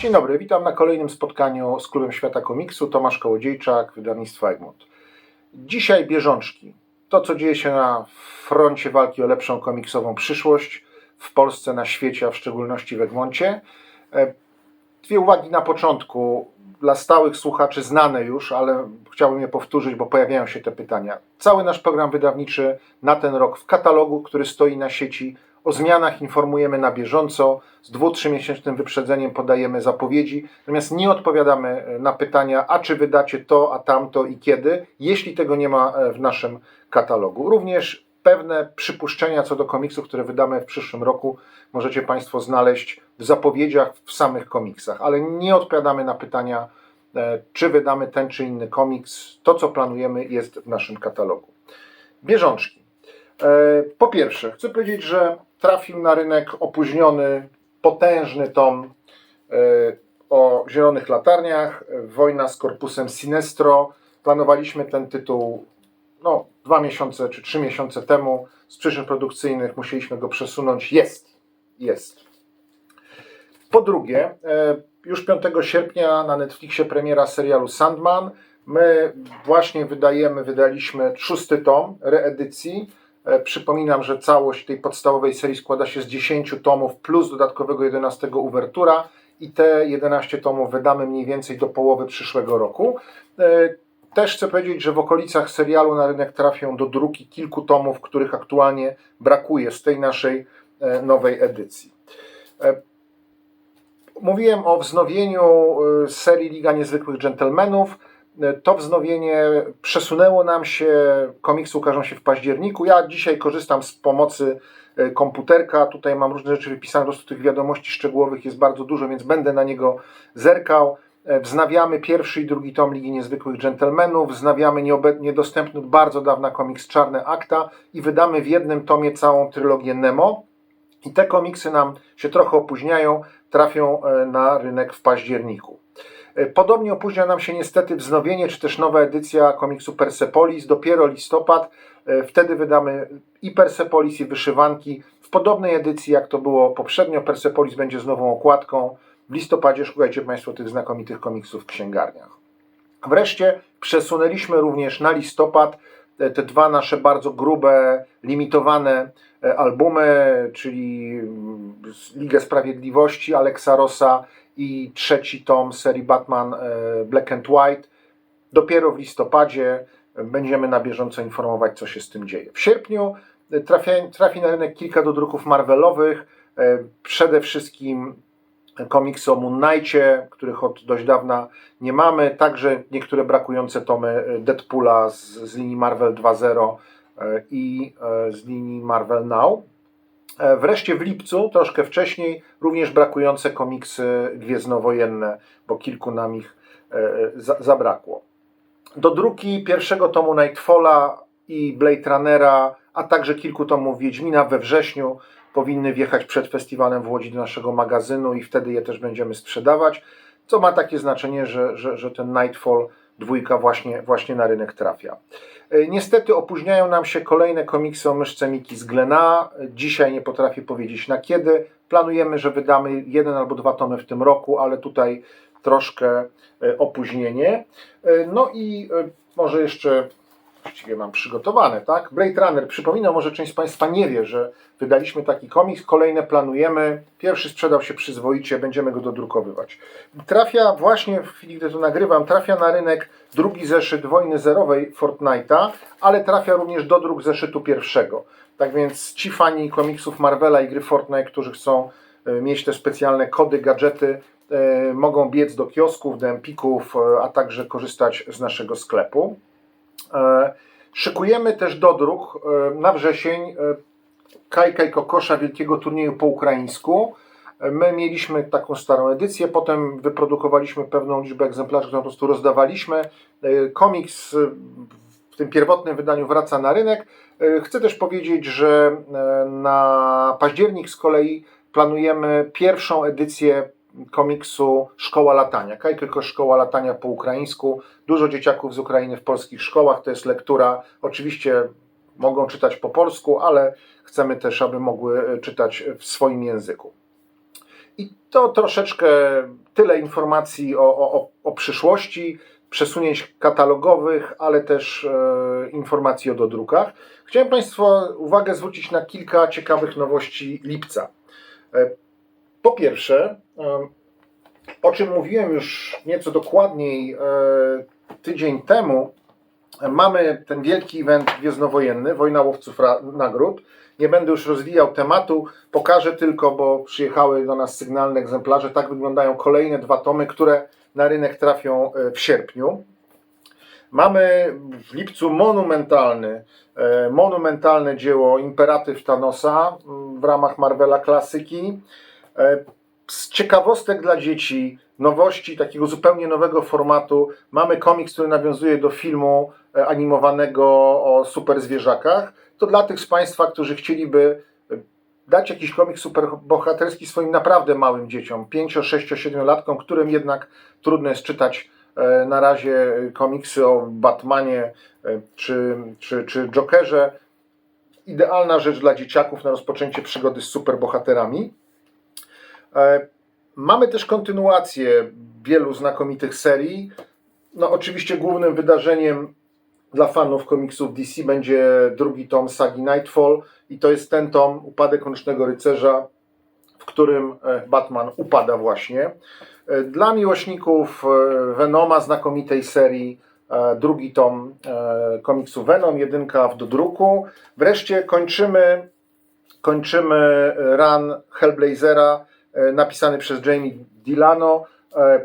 Dzień dobry, witam na kolejnym spotkaniu z Klubem Świata Komiksu. Tomasz Kołodziejczak, wydawnictwo Egmont. Dzisiaj bieżączki. To, co dzieje się na froncie walki o lepszą komiksową przyszłość w Polsce, na świecie, a w szczególności w Egmoncie. E, Dwie uwagi na początku. Dla stałych słuchaczy znane już, ale chciałbym je powtórzyć, bo pojawiają się te pytania. Cały nasz program wydawniczy na ten rok w katalogu, który stoi na sieci. O zmianach informujemy na bieżąco. Z dwu-, miesięcznym wyprzedzeniem podajemy zapowiedzi, natomiast nie odpowiadamy e, na pytania, a czy wydacie to, a tamto i kiedy, jeśli tego nie ma e, w naszym katalogu. Również pewne przypuszczenia co do komiksów, które wydamy w przyszłym roku, możecie Państwo znaleźć w zapowiedziach w samych komiksach, ale nie odpowiadamy na pytania, e, czy wydamy ten czy inny komiks. To, co planujemy, jest w naszym katalogu. Bieżączki. E, Po pierwsze, chcę powiedzieć, że trafił na rynek opóźniony, potężny tom e, o zielonych latarniach, Wojna z korpusem Sinestro. Planowaliśmy ten tytuł no, dwa miesiące czy trzy miesiące temu. Z przyczyn produkcyjnych musieliśmy go przesunąć. Jest, jest. Po drugie, e, już 5 sierpnia na Netflixie premiera serialu Sandman. My właśnie wydajemy, wydaliśmy szósty tom reedycji. E, Przypominam, że całość tej podstawowej serii składa się z 10 tomów plus dodatkowego 11 uwertura i te 11 tomów wydamy mniej więcej do połowy przyszłego roku. E, Też chcę powiedzieć, że w okolicach serialu na rynek trafią do druki kilku tomów, których aktualnie brakuje z tej naszej e, nowej edycji. Mówiłem o wznowieniu serii Liga Niezwykłych Dżentelmenów. To wznowienie przesunęło nam się, komiksy ukażą się w październiku. Ja dzisiaj korzystam z pomocy e, komputerka. Tutaj mam różne rzeczy wypisane, po prostu tych wiadomości szczegółowych jest bardzo dużo, więc będę na niego zerkał. E, Wznawiamy pierwszy i drugi tom Ligi Niezwykłych Dżentelmenów, wznawiamy niedostępny bardzo dawna komiks Czarne Akta i wydamy w jednym tomie całą trylogię Nemo. I te komiksy nam się trochę opóźniają, trafią e, na rynek w październiku. E, Podobnie opóźnia nam się niestety wznowienie, czy też nowa edycja komiksu Persepolis, dopiero listopad. E, Wtedy wydamy i Persepolis, i wyszywanki. W podobnej edycji, jak to było poprzednio, Persepolis będzie z nową okładką. W listopadzie szukajcie Państwo tych znakomitych komiksów w księgarniach. Wreszcie przesunęliśmy również na listopad te, te dwa nasze bardzo grube, limitowane e, albumy, czyli mm, Ligę Sprawiedliwości Alexa Rossa i trzeci tom serii Batman e, Black and White. Dopiero w listopadzie będziemy na bieżąco informować, co się z tym dzieje. W sierpniu e, trafi na rynek kilka dodruków Marvelowych, e, przede wszystkim komiksy o Moon Knightie, których od dość dawna nie mamy, także niektóre brakujące tomy Deadpoola z, z linii Marvel 2.0 e, i z linii Marvel Now. E, Wreszcie w lipcu, troszkę wcześniej, również brakujące komiksy gwiezdnowojenne, bo kilku nam ich e, za, zabrakło. Do druki pierwszego tomu Nightfalla i Blade Runnera, a także kilku tomów Wiedźmina we wrześniu powinny wjechać przed festiwalem w Łodzi do naszego magazynu i wtedy je też będziemy sprzedawać, co ma takie znaczenie, że, że, że ten Nightfall dwójka właśnie, właśnie na rynek trafia. E, Niestety opóźniają nam się kolejne komiksy o myszce Miki z Glena. Dzisiaj nie potrafię powiedzieć na kiedy. Planujemy, że wydamy jeden albo dwa tomy w tym roku, ale tutaj troszkę e, opóźnienie. E, No i może jeszcze właściwie mam przygotowane, tak? Blade Runner. Przypominam, może część z Państwa nie wie, że wydaliśmy taki komiks, kolejne planujemy. Pierwszy sprzedał się przyzwoicie, będziemy go dodrukowywać. Trafia właśnie w chwili, gdy to nagrywam, trafia na rynek drugi zeszyt Wojny Zerowej Fortnite'a, ale trafia również do druk zeszytu pierwszego. Tak więc ci fani komiksów Marvela i gry Fortnite, którzy chcą e, mieć te specjalne kody, gadżety, e, mogą biec do kiosków, do empików, e, a także korzystać z naszego sklepu. E, Szykujemy też dodruk e, na wrzesień e, Kajka i Kokosza Wielkiego Turnieju po ukraińsku. My mieliśmy taką starą edycję, potem wyprodukowaliśmy pewną liczbę egzemplarzy, którą po prostu rozdawaliśmy. Komiks w tym pierwotnym wydaniu wraca na rynek. Chcę też powiedzieć, że na październik z kolei planujemy pierwszą edycję komiksu Szkoła Latania. Kaj tylko Szkoła Latania po ukraińsku. Dużo dzieciaków z Ukrainy w polskich szkołach. To jest lektura. Oczywiście mogą czytać po polsku, ale chcemy też, aby mogły e, czytać w swoim języku. I to troszeczkę tyle informacji o, o- o przyszłości, przesunięć katalogowych, ale też e, informacji o dodrukach. Chciałem Państwa uwagę zwrócić na kilka ciekawych nowości lipca. E, po pierwsze, o czym mówiłem już nieco dokładniej e, tydzień temu, mamy ten wielki event gwiezdnowojenny, Wojna Łowców Nagród. Nie będę już rozwijał tematu, pokażę tylko, bo przyjechały do nas sygnalne egzemplarze. Tak wyglądają kolejne dwa tomy, które na rynek trafią e, w sierpniu. Mamy w lipcu monumentalny, e, monumentalne dzieło Imperatyw Thanosa w ramach Marvela Klasyki. E, Z ciekawostek dla dzieci, nowości takiego zupełnie nowego formatu, mamy komiks, który nawiązuje do filmu e, animowanego o super zwierzakach. To dla tych z Państwa, którzy chcieliby e, dać jakiś komiks superbohaterski swoim naprawdę małym dzieciom, 5, 6, 7 latkom, którym jednak trudno jest czytać na razie komiksy o Batmanie czy, czy, czy Jokerze. Idealna rzecz dla dzieciaków na rozpoczęcie przygody z superbohaterami. E, Mamy też kontynuację wielu znakomitych serii. No, oczywiście głównym wydarzeniem dla fanów komiksów DC będzie drugi tom sagi Nightfall i to jest ten tom Upadek Mrocznego Rycerza, w którym e, Batman upada właśnie. E, Dla miłośników Venoma, znakomitej serii, drugi tom komiksu Venom, jedynka w dodruku. Wreszcie kończymy, kończymy run Hellblazera napisany przez Jamie Dilano. E,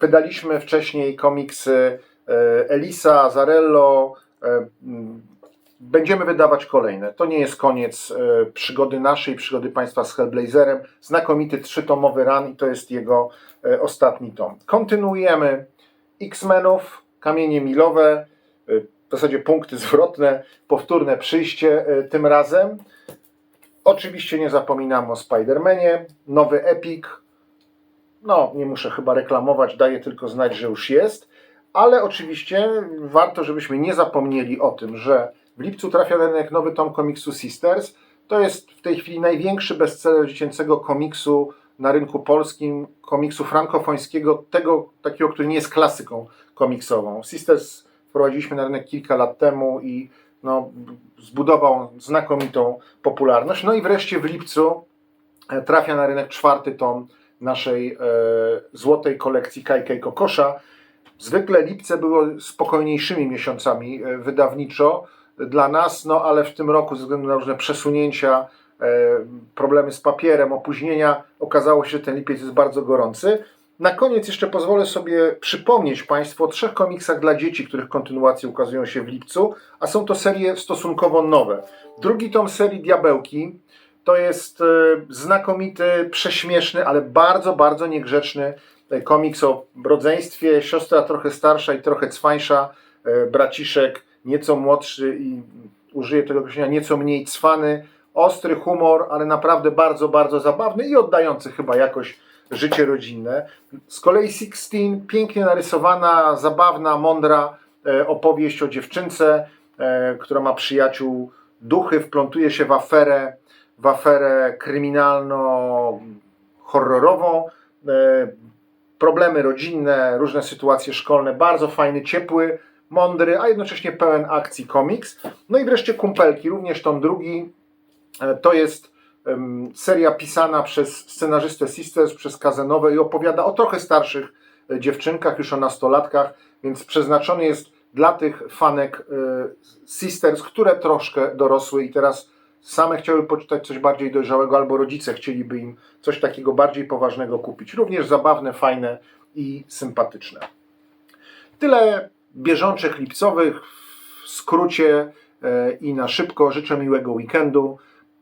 Wydaliśmy wcześniej komiksy e, Elisa, Zarello. e, Będziemy wydawać kolejne. To nie jest koniec e, przygody naszej, przygody Państwa z Hellblazerem. Znakomity trzytomowy run i to jest jego e, ostatni tom. Kontynuujemy X-Menów, Kamienie Milowe, e, w zasadzie punkty zwrotne, powtórne przyjście e, tym razem. Oczywiście nie zapominamy o Spider-Manie, nowy Epic, no nie muszę chyba reklamować, daję tylko znać, że już jest, ale oczywiście warto, żebyśmy nie zapomnieli o tym, że w lipcu trafia na rynek nowy tom komiksu Sisters. To jest w tej chwili największy bestseller dziecięcego komiksu na rynku polskim, komiksu frankofońskiego, tego takiego, który nie jest klasyką komiksową. Sisters wprowadziliśmy na rynek kilka lat temu i no, zbudował znakomitą popularność. No i wreszcie w lipcu e, trafia na rynek czwarty tom naszej e, złotej kolekcji Kajkej Kokosza. Zwykle lipce były spokojniejszymi miesiącami e, wydawniczo dla nas, no ale w tym roku ze względu na różne przesunięcia, e, problemy z papierem, opóźnienia, okazało się, że ten lipiec jest bardzo gorący. Na koniec jeszcze pozwolę sobie przypomnieć Państwu o trzech komiksach dla dzieci, których kontynuacje ukazują się w lipcu, a są to serie stosunkowo nowe. Drugi tom serii Diabełki to jest e, znakomity, prześmieszny, ale bardzo, bardzo niegrzeczny e, komiks o rodzeństwie. Siostra trochę starsza i trochę cwańsza, e, braciszek nieco młodszy i użyję tego określenia nieco mniej cwany. Ostry humor, ale naprawdę bardzo, bardzo zabawny i oddający chyba jakoś życie rodzinne. Z kolei Sixteen, pięknie narysowana, zabawna, mądra e, opowieść o dziewczynce, e, która ma przyjaciół duchy, wplątuje się w aferę, w aferę kryminalno-horrorową. E, problemy rodzinne, różne sytuacje szkolne, bardzo fajny, ciepły, mądry, a jednocześnie pełen akcji komiks. No i wreszcie Kumpelki, również tom drugi. To jest seria pisana przez scenarzystę Sisters, przez Kazenowe i opowiada o trochę starszych e, dziewczynkach, już o nastolatkach, więc przeznaczony jest dla tych fanek e, Sisters, które troszkę dorosły i teraz same chciały poczytać coś bardziej dojrzałego, albo rodzice chcieliby im coś takiego bardziej poważnego kupić. Również zabawne, fajne i sympatyczne. Tyle bieżączek lipcowych w skrócie e, i na szybko. Życzę miłego weekendu.